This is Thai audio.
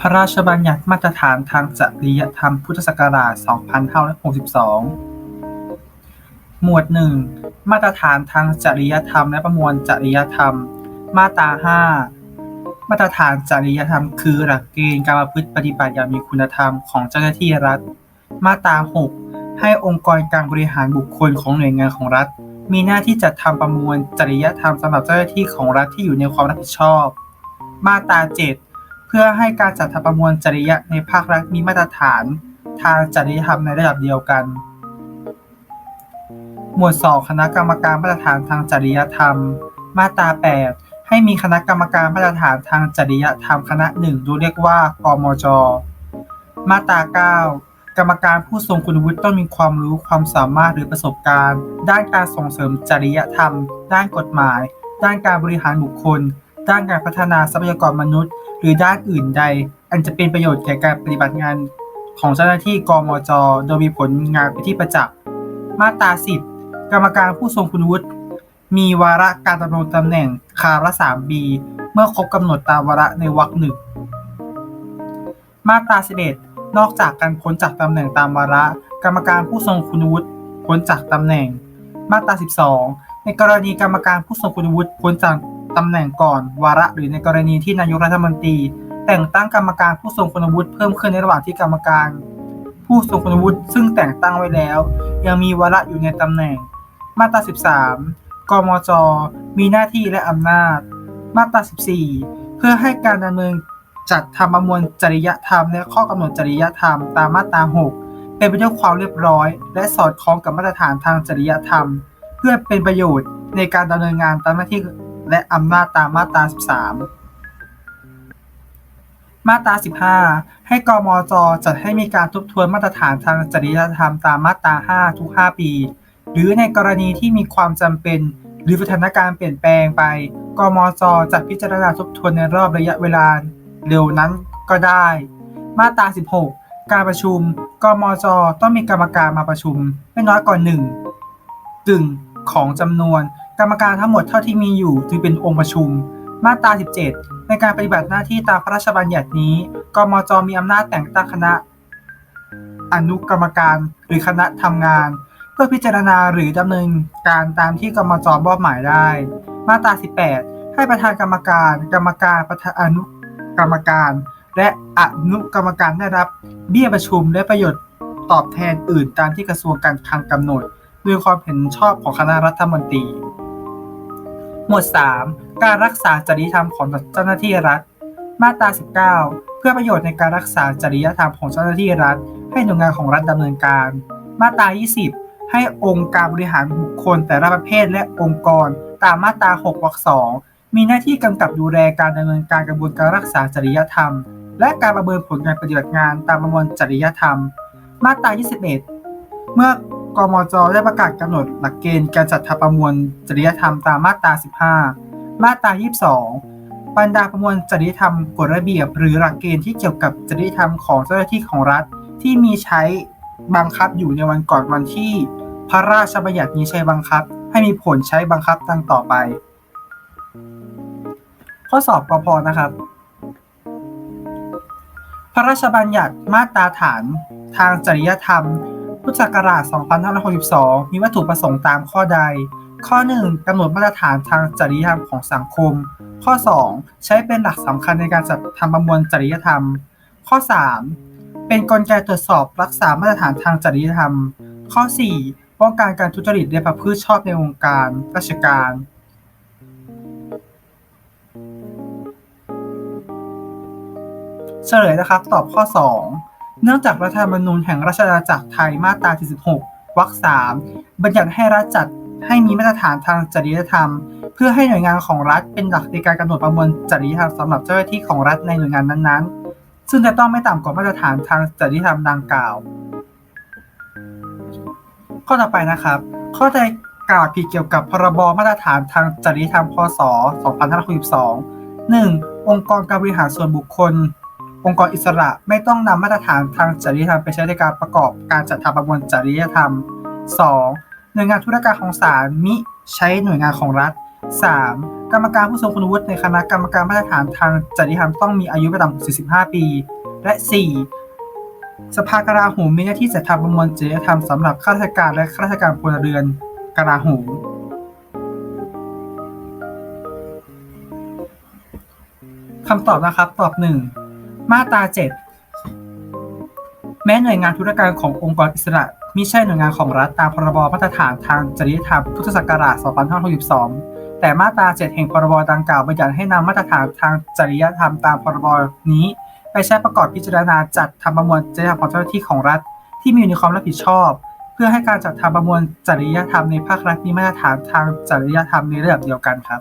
พระราชบัญญัติมาตรฐานทางจริยธรรม พุทธศักราช2562หมวด1มาตรฐานทางจริยธรรมและประมวลจริยธรรม มาตรา5มาตรฐานจริยธรรม คือหลักเกณฑ์การประพฤติปฏิบัติอย่างมีคุณธรรมของเจ้าหน้าที่รัฐ มาตรา6ให้องค์กรการบริหารบุคคลของหน่วยงานของรัฐ มีหน้าที่จัดทำประมวลจริยธรรมสำหรับเจ้าหน้าที่ของรัฐที่อยู่ในความรับผิดชอบ มาตรา 7 เพื่อให้การจัดทำประมวลจริยะในภาครัฐมีมาตรฐานทางจริยธรรมในระดับเดียวกัน หมวด 2 คณะกรรมการมาตรฐานทางจริยธรรม มาตรา 8 ให้มีคณะกรรมการมาตรฐานทางจริยธรรมคณะหนึ่งดยเรียกว่ากมจ มาตรา 9กรรมการผู้ทรงคุณวุฒิต้องมีความรู้ความสามารถหรือประสบการณ์ ด้านการส่งเสริมจริยธรรม ด้านกฎหมาย ด้านการบริหารบุคคล ด้านการพัฒนาทรัพยากรมนุษย์ หรือด้านอื่นใด อันจะเป็นประโยชน์แก่การปฏิบัติงานของเจ้าหน้าที่กมจ โดยมีผลงานเป็นที่ประจักษ์ มาตรา 10 กรรมการผู้ทรงคุณวุฒิ มีวาระการดำรงตำแหน่งคาวละ3ปีเมื่อครบกำหนดตามวาระในวรรคหนึ่ง มาตรา 11 นอกจากการพ้นจากตำแหน่งตามวาระ กรรมการผู้ทรงคุณวุฒิพ้นจากตำแหน่ง มาตรา 12 ในกรณีกรรมการผู้ทรงคุณวุฒิพ้นจาก ตำแหน่งก่อนวาระหรือในกรณีที่นายกรัฐมนตรี แต่งตั้งกรรมการผู้ทรงคุณวุฒิเพิ่มขึ้นในระหว่างที่กรรมการ ผู้ทรงคุณวุฒิซึ่งแต่งตั้งไว้แล้ว ยังมีวาระอยู่ในตำแหน่ง มาตรา 13 กมจ มีหน้าที่และอำนาจ มาตรา 14 เพื่อให้การดำเนินจัดทำประมวลจริยธรรมและข้อกำหนดจริยธรรมตามมาตรา 6 เป็นไปด้วยความเรียบร้อย และสอดคล้องกับมาตรฐานทางจริยธรรม เพื่อเป็นประโยชน์ในการดำเนินงานตามหน้าที่ และอำนาจตามมาตรา 13 มาตรา 15 ให้กมจจัดให้มีการทบทวนมาตรฐานทางจริยธรรมตามมาตรา 5 ทุก 5 ปี หรือในกรณีที่มีความจำเป็นหรือสถานการณ์เปลี่ยนแปลงไป กมจจะพิจารณาทบทวนในรอบระยะเวลาเร็วนั้นก็ได้ มาตรา 16 การประชุม กมจต้องมีกรรมการมาประชุม ไม่น้อยกว่า1กึ่งของจำนวน กรรมการทั้งหมดเท่าที่มีอยู่จึงเป็นองค์ประชุม มาตรา 17 ในการปฏิบัติหน้าที่ตามพระราชบัญญัตินี้กมจมีอำนาจแต่งตั้งคณะ อนุกรรมการหรือคณะทำงาน เพื่อพิจารณาหรือดำเนินการตามที่กมจมอบหมายได้ มาตรา 18 ให้ประธานกรรมการ กรรมการประธานอนุกรรมการ และอนุกรรมการได้รับ เบี้ยประชุมและประโยชน์ตอบแทนอื่นตามที่กระทรวงการคลังกำหนดด้วยความเห็นชอบของคณะรัฐมนตรี หมวด 3 การรักษาจริยธรรมของเจ้าหน้าที่รัฐ มาตรา 19 เพื่อประโยชน์ในการรักษาจริยธรรมของเจ้าหน้าที่รัฐ ให้หน่วยงานของรัฐดำเนินการ มาตรา 20 ให้องค์การบริหารบุคคลแต่ละประเภทและองค์กร ตามมาตรา 6วรรค2มีหน้าที่กำกับดูแลการดำเนินการกระบวนการรักษาจริยธรรม และการประเมินผลการปฏิบัติงานตามประมวลจริยธรรม มาตรา 21 เมื่อ กมจได้ประกาศกำหนดหลักเกณฑ์การจัดทำประมวลจริยธรรมตามมาตรา 15 มาตรา 22 บรรดาประมวลจริยธรรมกฎระเบียบ หรือหลักเกณฑ์ที่เกี่ยวกับจริยธรรมของเจ้าหน้าที่ของรัฐ ที่มีใช้บังคับอยู่ในวันก่อนวันที่ พระราชบัญญัตินี้ใช้บังคับ ให้มีผลใช้บังคับดังต่อไป ข้อสอบกพนะครับ พระราชบัญญัติมาตราฐานทางจริยธรรม พุทธศักราช 2562 มีวัตถุประสงค์ตามข้อใด ข้อ 1กำหนดมาตรฐานทางจริยธรรมของสังคม ข้อ 2 ใช้เป็นหลักสำคัญในการจัดทำประมวลจริยธรรม ข้อ 3 เป็นกลไกตรวจสอบรักษามาตรฐานทางจริยธรรม ข้อ 4 ป้องกันการทุจริตและประพฤติชอบในองค์การราชการเฉลยนะครับตอบข้อ 2 เนื่องจากรัฐธรรมนูญแห่งราชอาณาจักรไทยมาตรา 46 วรรค 3 บัญญัติให้รัฐจัดให้มีมาตรฐานทางจริยธรรม เพื่อให้หน่วยงานของรัฐเป็นหลักในการกำหนดประมวลจริยธรรมสำหรับเจ้าหน้าที่ของรัฐในหน่วยงานนั้นๆ ซึ่งจะต้องไม่ต่ำกว่ามาตรฐานทางจริยธรรมดังกล่าว ข้อต่อไปนะครับ ข้อใดกล่าวผิดเกี่ยวกับพรบมาตรฐานทางจริยธรรมพศ 2562 1. องค์กรการบริหารส่วนบุคคล องค์กรอิสระไม่ต้องนำมาตรฐานทางจริยธรรมไปใช้ในการประกอบการจัดทำประมวลจริยธรรม 2. หน่วยงานธุรการของศาลมิใช้หน่วยงานของรัฐ 3. กรรมการผู้ทรงคุณวุฒิในคณะกรรมการมาตรฐานทางจริยธรรมต้องมีอายุไม่ต่ำกว่า45 ปี และ 4. สภากลาโหมมีหน้าที่จัดทำประมวลจริยธรรมสำหรับข้าราชการและข้าราชการพลเรือนกลาโหมคำตอบนะครับตอบ 1 มาตรา7แม้หน่วยงานธุรการขององค์กรอิสระมิใช่หน่วยงานของรัฐตามพรบมาตรฐานทางจริยธรรมพุทธศักราช 2562 แต่มาตรา 7 แห่งพรบดังกล่าวบัญญัติให้นำมาตรฐานทางจริยธรรมตามพรบนี้ ไปใช้ประกอบพิจารณาจัดทำประมวลจริยธรรมของเจ้าหน้าที่ของรัฐ ที่มีอยู่ในความรับผิดชอบ เพื่อให้การจัดทำประมวลจริยธรรมในภาครัฐมีมาตรฐานทางจริยธรรมในระดับเดียวกันครับ